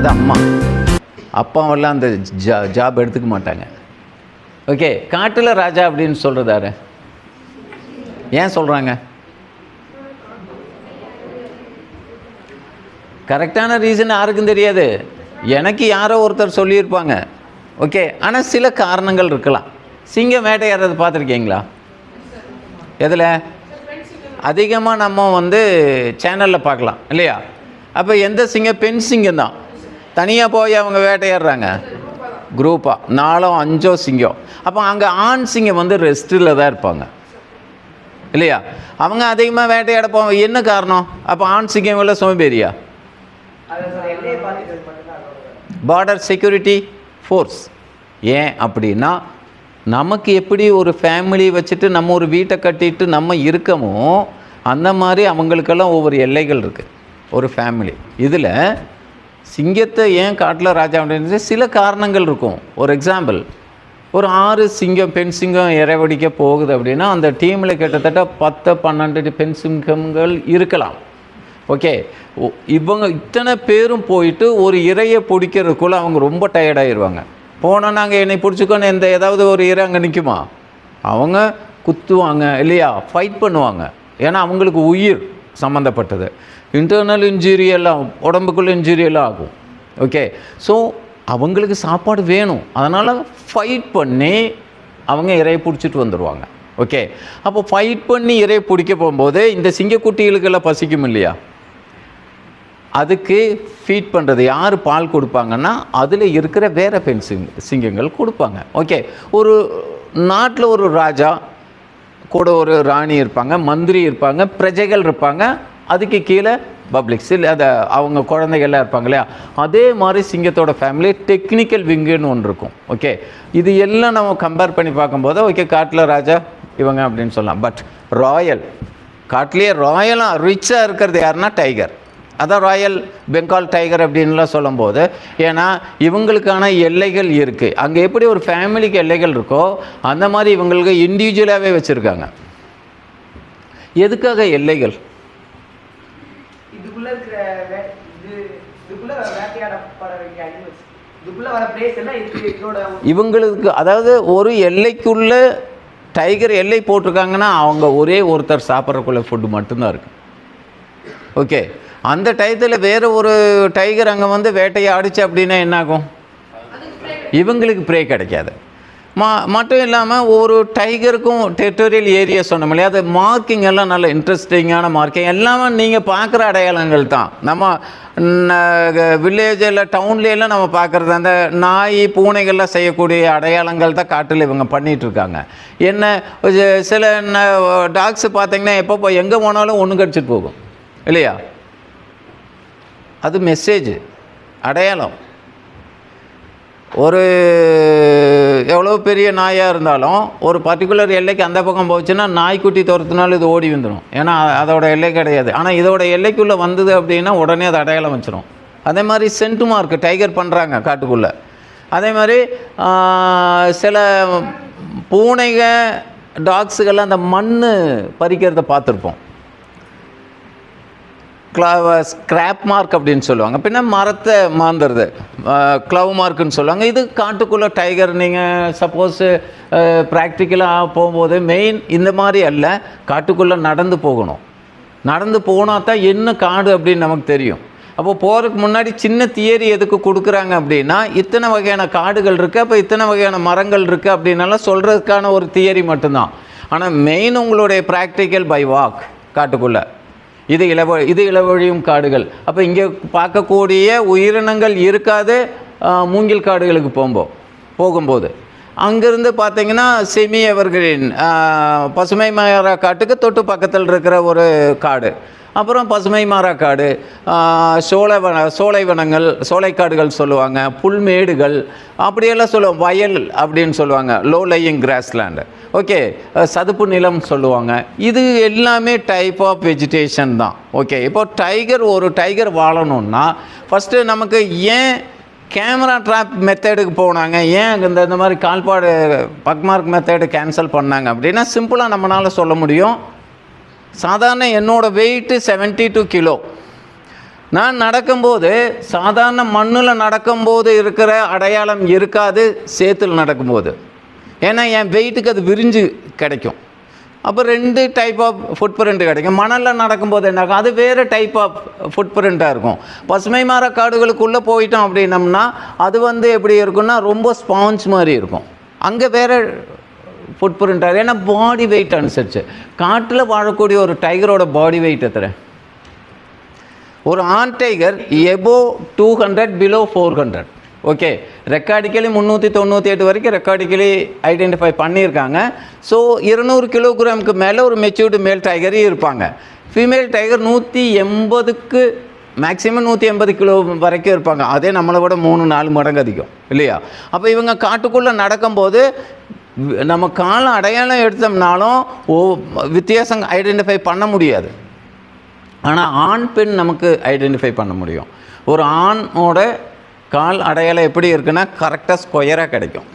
அது அம்மா. அப்பாவெல்லாம் அந்த ஜா ஜாப் எடுத்துக்க மாட்டாங்க. ஓகே காட்டில் ராஜா அப்படின்னு சொல்கிறதாரு ஏன் சொல்கிறாங்க கரெக்டான ரீசன் யாருக்கும் தெரியாது. எனக்கு யாரோ ஒருத்தர் சொல்லியிருப்பாங்க. ஓகே ஆனால் சில காரணங்கள் இருக்கலாம். சிங்கம் வேட்டையாடுறது பார்த்துருக்கீங்களா? எதில்? அதிகமாக நம்ம வந்து சேனலில் பார்க்கலாம் இல்லையா? அப்போ எந்த சிங்கம் பெண் சிங்கம் தான். தனியாக போய் அவங்க வேட்டையாடுறாங்க. குரூப்பாக நாலோ அஞ்சோ சிங்கம் அப்போ அங்கே ஆண் சிங்கம் வந்து ரெஸ்ட்டில் தான் இருப்பாங்க. இல்லையா? அவங்க அதிகமாக வேட்டையாட போவாங்க. என்ன காரணம்? அப்போ ஆண் சிங்கம் இல்லை சோம்பேறியா? பார்டர் செக்யூரிட்டி ஃபோர்ஸ் ஏன் அப்படின்னா நமக்கு எப்படி ஒரு ஃபேமிலி வச்சுட்டு நம்ம ஒரு வீட்டை கட்டிட்டு நம்ம இருக்கமோ அந்த மாதிரி அவங்களுக்கெல்லாம் ஒவ்வொரு எல்லைகள் இருக்குது ஒரு ஃபேமிலி இதில் சிங்கத்தை ஏன் காட்டில் ராஜா அப்படின்னு சில காரணங்கள் இருக்கும். ஒரு எக்ஸாம்பிள் ஒரு ஆறு சிங்கம் பெண் சிங்கம் இறைவடிக்க போகுது அப்படின்னா அந்த டீமில் கிட்டத்தட்ட பத்து பன்னெண்டு பெண் சிங்கங்கள் இருக்கலாம். ஓகே இவங்க இத்தனை பேரும் போயிட்டு ஒரு இறையை பிடிக்கிறதுக்குள்ளே அவங்க ரொம்ப டயர்டாகிடுவாங்க போனால் நாங்கள் என்னை பிடிச்சிக்கோன்னு எந்த ஏதாவது ஒரு இறை அங்கே நிற்குமா அவங்க குத்துவாங்க இல்லையா? ஃபைட் பண்ணுவாங்க. ஏன்னா அவங்களுக்கு உயிர். சம்மந்தப்பட்டது இன்டர்னல் இன்ஜுரி எல்லாம் உடம்புக்குள்ள இன்ஜுரி எல்லாம் ஆகும். ஓகே ஸோ அவங்களுக்கு சாப்பாடு வேணும். அதனால் ஃபைட் பண்ணி அவங்க இறையை பிடிச்சிட்டு வந்துடுவாங்க ஓகே அப்போ ஃபைட் பண்ணி இறையை பிடிக்க போகும்போது இந்த சிங்கக்குட்டிகளுக்கெல்லாம் பசிக்கும் இல்லையா? அதுக்கு ஃபீட் பண்ணுறது யார் பால் கொடுப்பாங்கன்னா அதில் இருக்கிற வேற பெண் சிங் சிங்கங்கள் கொடுப்பாங்க. ஓகே ஒரு நாட்டில் ஒரு ராஜா கூட ஒரு ராணி இருப்பாங்க மந்திரி இருப்பாங்க பிரஜைகள் இருப்பாங்க. அதுக்கு கீழே பப்ளிக்ஸ் இல்லை அதை அவங்க குழந்தைகள்லாம் இருப்பாங்க இல்லையா? அதே மாதிரி சிங்கத்தோட ஃபேமிலி டெக்னிக்கல் விங்குன்னு ஒன்று இருக்கும். ஓகே இது எல்லாம் நம்ம கம்பேர் பண்ணி பார்க்கும்போது ஓகே காட்டில் ராஜா இவங்க அப்படின்னு சொல்லலாம். பட் ராயல் காட்டிலேயே ராயலாக ரிச்சாக இருக்கிறது யாருன்னா டைகர் அதான் ராயல் பெங்கால் டைகர் அப்படின்லாம் சொல்லும்போது ஏன்னா இவங்களுக்கான எல்லைகள் இருக்குது அங்கே எப்படி ஒரு ஃபேமிலிக்கு எல்லைகள் இருக்கோ அந்த மாதிரி இவங்களுக்கு இண்டிவிஜுவலாகவே வச்சுருக்காங்க. எதுக்காக எல்லைகள்? இதுக்குள்ள இருக்கிற இதுக்குள்ள வேட்டையாடப்பட வேண்டிய அனிமல்ஸ் இவங்களுக்கு அதாவது ஒரு எல்லைக்குள்ள டைகர் எல்லை போட்டிருக்காங்கன்னா அவங்க ஒரே ஒருத்தர் சாப்பிட்றக்குள்ள ஃபுட்டு மட்டும்தான் இருக்கு. ஓகே அந்த டயத்தில் வேறு ஒரு டைகர் அங்கே வந்து வேட்டையை அடிச்சு அப்படின்னா என்னாகும்? இவங்களுக்கு ப்ரே கிடைக்காது. மா மட்டும் இல்லாமல் ஒரு டைகருக்கும் டெரிட்டோரியல் ஏரியா சொன்னோம் இல்லையா அது மார்க்கிங் எல்லாம் நல்ல இன்ட்ரெஸ்டிங்கான மார்க்கிங் எல்லாமே நீங்கள் பார்க்குற அடையாளங்கள் தான். நம்ம வில்லேஜில் டவுன்லேயெல்லாம் நம்ம பார்க்குறது அந்த நாய் பூனைகள்லாம் செய்யக்கூடிய அடையாளங்கள் தான் காட்டில் இவங்க பண்ணிகிட்ருக்காங்க என்ன சில டாக்ஸ் பார்த்தீங்கன்னா எப்போ எங்கே போனாலும் ஒன்று கடிச்சிட்டு போகும். இல்லையா? அது மெசேஜ் அடையாளம். ஒரு எவ்வளோ பெரிய நாயாக இருந்தாலும் ஒரு பர்டிகுலர் எல்லைக்கு அந்த பக்கம் போச்சுன்னா நாய்க்குட்டி துரத்துனாலும் இது ஓடி வந்துடும் ஏன்னா அதோட எல்லை கிடையாது. ஆனால் இதோட எல்லைக்குள்ளே வந்தது அப்படின்னா உடனே அது அடையாளம் வச்சிடும் அதே மாதிரி சென்ட் மார்க் டைகர் பண்ணுறாங்க காட்டுக்குள்ளே. அதே மாதிரி சில பூனைக டாக்ஸுகள்லாம் அந்த மண் பறிக்கிறத பார்த்துருப்போம். க்ளவ் ஸ்க்ராப் மார்க் அப்படின்னு சொல்லுவாங்க. பின்ன மரத்தை மாந்துறது. க்ளவ் uh, மார்க்குன்னு சொல்லுவாங்க. இது காட்டுக்குள்ளே டைகர் நீங்கள் சப்போஸ் ப்ராக்டிக்கலாக uh, போகும்போது மெயின் இந்த மாதிரி அல்ல. காட்டுக்குள்ளே நடந்து போகணும். நடந்து போனால் தான் என்ன காடு அப்படின்னு நமக்கு தெரியும். அப்போ போகிறதுக்கு முன்னாடி சின்ன தியரி எதுக்கு கொடுக்குறாங்க அப்படின்னா இத்தனை வகையான காடுகள் இருக்குது அப்போ இத்தனை வகையான மரங்கள் இருக்குது அப்படின்னாலாம் சொல்கிறதுக்கான ஒரு தியரி மட்டும்தான். ஆனால் மெயின் உங்களுடைய ப்ராக்டிக்கல் பை வாக் காட்டுக்குள்ளே. இது இளவ இது இளவழியும் காடுகள். அப்போ இங்கே பார்க்கக்கூடிய உயிரினங்கள் இருக்காது மூங்கில் காடுகளுக்கு போகும்போ போகும்போது. அங்கேருந்து பார்த்தீங்கன்னா செமி எவர்கிரீன் பசுமை மயரா காட்டுக்கு தொட்டு பக்கத்தில் இருக்கிற ஒரு காடு. அப்புறம் பசுமை மாறாக்காடு சோலை வன சோலை சோலைவனங்கள் சோலைக்காடுகள் சொல்லுவாங்க புல்மேடுகள் அப்படியெல்லாம் சொல்லுவோம் வயல் அப்படின்னு சொல்லுவாங்க லோ லையிங் கிராஸ்லேண்டு ஓகே சதுப்பு நிலம் சொல்லுவாங்க. இது எல்லாமே டைப் ஆஃப் வெஜிடேஷன் தான். ஓகே இப்போ டைகர் ஒரு டைகர் வாழணும்னா ஃபஸ்ட்டு நமக்கு ஏன் கேமரா ட்ராப் மெத்தேடுக்கு போனாங்க? ஏன் இந்த இந்த மாதிரி கால்பாடு பக்மார்க் மெத்தேடு கேன்சல் பண்ணாங்க? அப்படின்னா சிம்பிளாக நம்மளால் சொல்ல முடியும். சாதாரண என்னோடய வெயிட்டு 72 டூ கிலோ நான் நடக்கும்போது சாதாரண மண்ணில் நடக்கும்போது இருக்கிற அடையாளம் இருக்காது சேத்தில் நடக்கும்போது. ஏன்னா என் வெயிட்டுக்கு அது விரிஞ்சு கிடைக்கும். அப்போ ரெண்டு டைப் ஆஃப் ஃபுட் பிரிண்ட் கிடைக்கும். மணலில் நடக்கும்போது என்ன ஆகும் அது வேறு டைப் ஆஃப் ஃபுட் பிரிண்ட்டாக இருக்கும். பசுமை மாற காடுகளுக்குள்ளே போயிட்டோம் அப்படின்னம்னா அது வந்து எப்படி இருக்கும்னா ரொம்ப ஸ்பாஞ்ச் மாதிரி இருக்கும். அங்கே வேறு ஃபுட் பிரிண்ட்டாக ஏன்னா பாடி வெயிட் அனுசரிச்சு. காட்டில் வாழக்கூடிய ஒரு டைகரோட பாடி வெயிட் எத்தனை? ஒரு ஆண் tiger above two hundred below four hundred okay ரெக்கார்டிக்கலி முந்நூற்றி தொண்ணூற்றி எட்டு வரைக்கும் ரெக்கார்டிக்கலி ஐடென்டிஃபை பண்ணியிருக்காங்க. ஸோ இருநூறு கிலோகிராமுக்கு மேலே ஒரு மெச்சூர்டு மேல் டைகரே இருப்பாங்க. ஃபீமேல் டைகர் நூற்றி எண்பதுக்கு மேக்ஸிமம் நூற்றி எண்பது கிலோ வரைக்கும் இருப்பாங்க. அதே நம்மளை விட மூணு நாலு மடங்கு அதிகம். இல்லையா? அப்போ இவங்க காட்டுக்குள்ளே நடக்கும்போது நம்ம காலம் அடையாளம் எடுத்தோம்னாலும் ஓ வித்தியாசம் ஐடென்டிஃபை பண்ண முடியாது. ஆனால் ஆண் பெண் நமக்கு ஐடென்டிஃபை பண்ண முடியும். ஒரு ஆணோட கால் அடையாளம் எப்படி இருக்குன்னா கரெக்டாக ஸ்கொயராக கிடைக்கும்.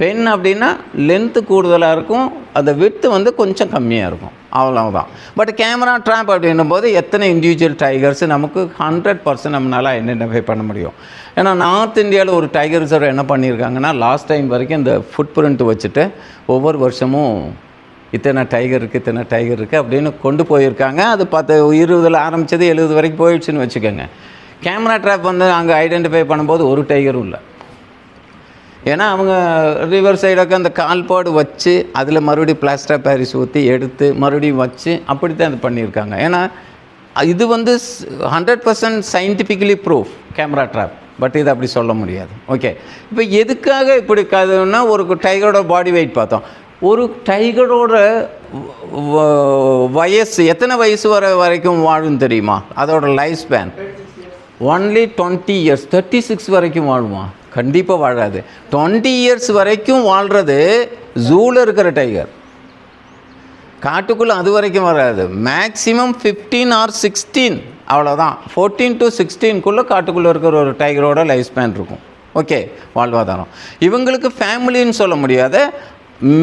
பெண் அப்படின்னா லென்த்து கூடுதலாக இருக்கும் அந்த விட்டு வந்து கொஞ்சம் கம்மியாக இருக்கும். அவ்வளோதான் பட் கேமரா ட்ராப் அப்படின்னும் போது எத்தனை இண்டிவிஜுவல் டைகர்ஸ் நமக்கு ஹண்ட்ரட் பர்சன்ட் நம்மளால் ஐடென்டிஃபை பண்ண முடியும். ஏன்னா நார்த் இந்தியாவில் ஒரு டைகர் ரிசர்வ் என்ன பண்ணியிருக்காங்கன்னா லாஸ்ட் டைம் வரைக்கும் இந்த ஃபுட் பிரிண்ட் வச்சுட்டு ஒவ்வொரு வருஷமும் இத்தனை டைகர் இருக்குது இத்தனை டைகர் இருக்குது அப்படின்னு கொண்டு போயிருக்காங்க. அது பத்து இருபதில் ஆரம்பித்தது எழுபது வரைக்கும் போயிடுச்சுன்னு வச்சுக்கோங்க. கேமரா ட்ராப் வந்து அங்கே ஐடென்டிஃபை பண்ணும்போது ஒரு டைகரும் இல்லை. ஏன்னா அவங்க ரிவர் சைடுக்கு அந்த கால்பாடு வச்சு அதில் மறுபடியும் பிளாஸ்டர் பாரிஸ் ஊற்றி எடுத்து மறுபடியும் வச்சு அப்படி தான் இது பண்ணியிருக்காங்க. ஏன்னா இது வந்து hundred percent scientifically proof camera trap but இது அப்படி சொல்ல முடியாது. ஓகே இப்போ எதுக்காக இப்படி கதுன்னா ஒரு டைகரோட பாடி வெயிட் பார்த்தோம். ஒரு டைகரோட வயசு எத்தனை வயசு வர வரைக்கும் வாழும் தெரியுமா? அதோட life span only twenty years thirty six வரைக்கும் வாழுமா? கண்டிப்பாக வாழாது. டுவெண்ட்டி இயர்ஸ் வரைக்கும் வாழ்கிறது ஜூவில் இருக்கிற டைகர் காட்டுக்குள்ளே அது வரைக்கும் வராது. மேக்ஸிமம் ஃபிஃப்டீன் ஆர் சிக்ஸ்டீன் அவ்வளோதான் ஃபோர்டீன் டு சிக்ஸ்டீன்குள்ளே காட்டுக்குள்ளே இருக்கிற ஒரு டைகரோட லைஃப் ஸ்பேன் இருக்கும். ஓகே வாழ்வாதாரம். இவங்களுக்கு ஃபேமிலின்னு சொல்ல முடியாத.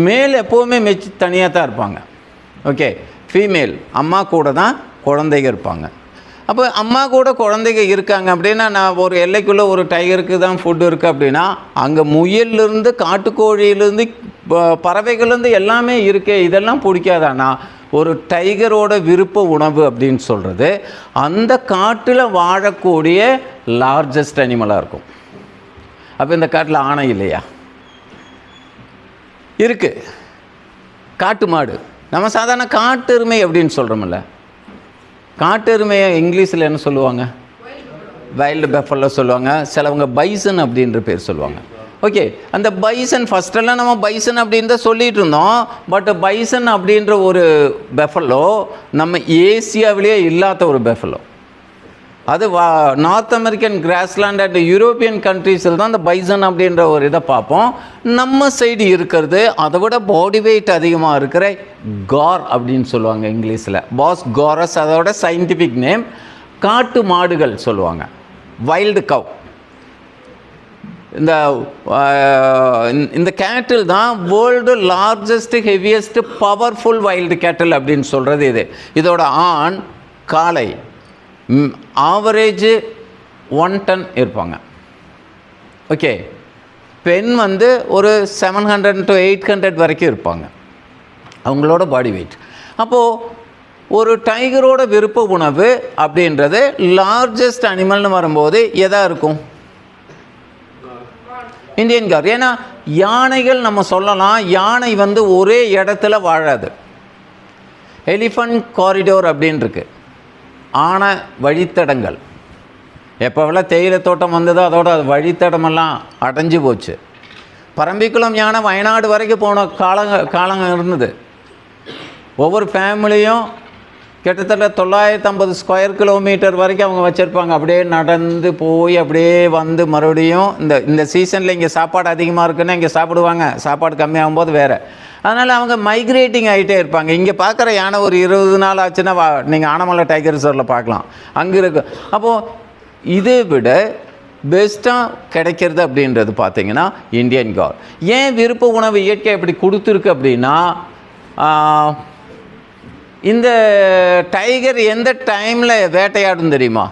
மேல் எப்போவுமே மெச்சு தனியாக தான் இருப்பாங்க. ஓகே ஃபீமேல் அம்மா கூட தான் குழந்தைங்க இருப்பாங்க. அப்போ அம்மா கூட குழந்தைங்க இருக்காங்க அப்படின்னா நான் ஒரு எல்லைக்குள்ளே ஒரு டைகருக்கு தான் ஃபுட்டு இருக்குது அப்படின்னா அங்கே முயல்லேருந்து காட்டுக்கோழியிலேருந்து ப- பறவைகள்லேருந்து எல்லாமே இருக்கே இதெல்லாம் பிடிக்காதானா ஒரு டைகரோட விருப்ப உணவு அப்படின்னு சொல்கிறது அந்த காட்டில் வாழக்கூடிய லார்ஜஸ்ட் அனிமலாக இருக்கும். அப்போ இந்த காட்டில் ஆணை இல்லையா? இருக்குது காட்டு மாடு. நம்ம சாதாரண காட்டு எருமை அப்படின்னு சொல்கிறோம்ல காட்டெருமையை இங்கிலீஷில் என்ன சொல்லுவாங்க? வைல்டு பெஃபல்ல சொல்லுவாங்க. சிலவங்க பைசன் அப்படின்ற பேர் சொல்லுவாங்க. ஓகே அந்த பைசன் ஃபஸ்ட்டெல்லாம் நம்ம பைசன் அப்படின்னு தான் சொல்லிட்டு இருந்தோம். பட் பைசன் அப்படின்ற ஒரு பெஃபலோ நம்ம ஏசியாவிலேயே இல்லாத ஒரு பெஃபலோ அது வா North American grassland and European கண்ட்ரீஸில் தான் அந்த பைசன் அப்படின்ற ஒரு இதை பார்ப்போம். நம்ம சைடு இருக்கிறது அதை விட பாடி வெயிட் அதிகமாக இருக்கிற கார் அப்படின்னு சொல்லுவாங்க இங்கிலீஷில். பாஸ் காரஸ் அதோட சயின்டிஃபிக் நேம் காட்டு மாடுகள் சொல்லுவாங்க. வைல்டு கவ் இந்த இந்த- இந்த கேட்டில் தான் world largest heaviest powerful wild cattle அப்படின்னு சொல்கிறது இது. இதோட ஆண் காளை. ஆவரேஜ் ஒன் டன் இருப்பாங்க. ஓகே பெண் வந்து ஒரு seven hundred to eight hundred வரைக்கும் இருப்பாங்க. அவங்களோட பாடி வெயிட் அப்போது ஒரு டைகரோட விருப்ப உணவு அப்படின்றது லார்ஜஸ்ட் அனிமல்னு வரும்போது எதாக இருக்கும்? இந்தியன் கார் ஏன்னா யானைகள் நம்ம சொல்லலாம் யானை வந்து ஒரே இடத்துல வாழாது. எலிஃபண்ட் காரிடோர் அப்படின்னு இருக்குது ஆன வழித்தடங்கள். எப்போவெல்லாம் தேயிலை தோட்டம் வந்ததோ அதோட அது வழித்தடமெல்லாம் அடைஞ்சு போச்சு. பரம்பிக்குளம் யானை வயநாடு வரைக்கும் போன காலங்க காலங்க இருந்தது. ஒவ்வொரு ஃபேமிலியும் கிட்டத்தட்ட தொள்ளாயிரத்து ஐம்பது ஸ்கொயர் கிலோமீட்டர் வரைக்கும் அவங்க வச்சுருப்பாங்க. அப்படியே நடந்து போய் அப்படியே வந்து மறுபடியும் இந்த இந்த சீசனில் இங்கே சாப்பாடு அதிகமாக இருக்குன்னா இங்கே சாப்பிடுவாங்க. சாப்பாடு கம்மியாகும் போது வேறு. அதனால் அவங்க மைக்ரேட்டிங் ஆகிட்டே இருப்பாங்க. இங்கே பார்க்குற யானை ஒரு இருபது நாள் ஆச்சுன்னா வா நீங்கள் ஆனமலை டைகர் ரிசர்வில் பார்க்கலாம் அங்கே இருக்கு. அப்போது இதை விட பெஸ்ட்டாக கிடைக்கிறது அப்படின்றது பார்த்தீங்கன்னா இந்தியன் கார் ஏன் விருப்ப உணவு இயற்கை இப்படி கொடுத்துருக்கு அப்படின்னா இந்த டைகர் எந்த டைமில் வேட்டையாடும் தெரியுமா?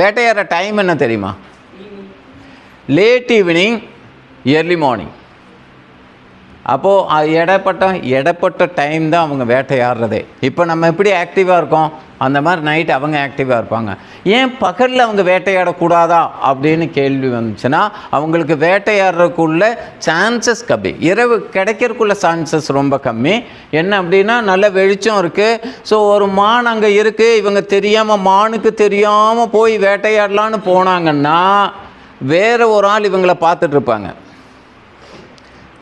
வேட்டையாடுற டைம் என்ன தெரியுமா? லேட் ஈவினிங் early மார்னிங் அப்போது இடப்பட்ட இடப்பட்ட டைம் தான் அவங்க வேட்டையாடுறதே. இப்போ நம்ம எப்படி ஆக்டிவாக இருக்கோம்? அந்த மாதிரி நைட் அவங்க ஆக்டிவாக இருப்பாங்க. ஏன் பகலில் அவங்க வேட்டையாடக்கூடாதா? அப்படின்னு கேள்வி வந்துச்சுன்னா அவங்களுக்கு வேட்டையாடுறதுக்குள்ள சான்சஸ் கம்மி. இரவு கிடைக்கிறதுக்குள்ள சான்சஸ் ரொம்ப கம்மி. என்ன அப்படின்னா நல்ல வெளிச்சம் இருக்குது ஸோ ஒரு மான் அங்கே இருக்குது இவங்க தெரியாமல் மானுக்கு தெரியாமல் போய் வேட்டையாடலான்னு போனாங்கன்னா வேறு ஒரு ஆள் இவங்களை பார்த்துட்ருப்பாங்க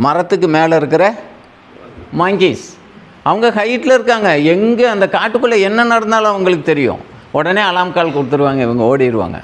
மரத்துக்கு மேலே இருக்கிற மங்கீஸ் அவங்க ஹைட்டில் இருக்காங்க. எங்கே அந்த காட்டுக்குள்ளே என்ன நடந்தாலும் அவங்களுக்கு தெரியும். உடனே அலாம் கால் கொடுத்துருவாங்க. இவங்க ஓடிடுவாங்க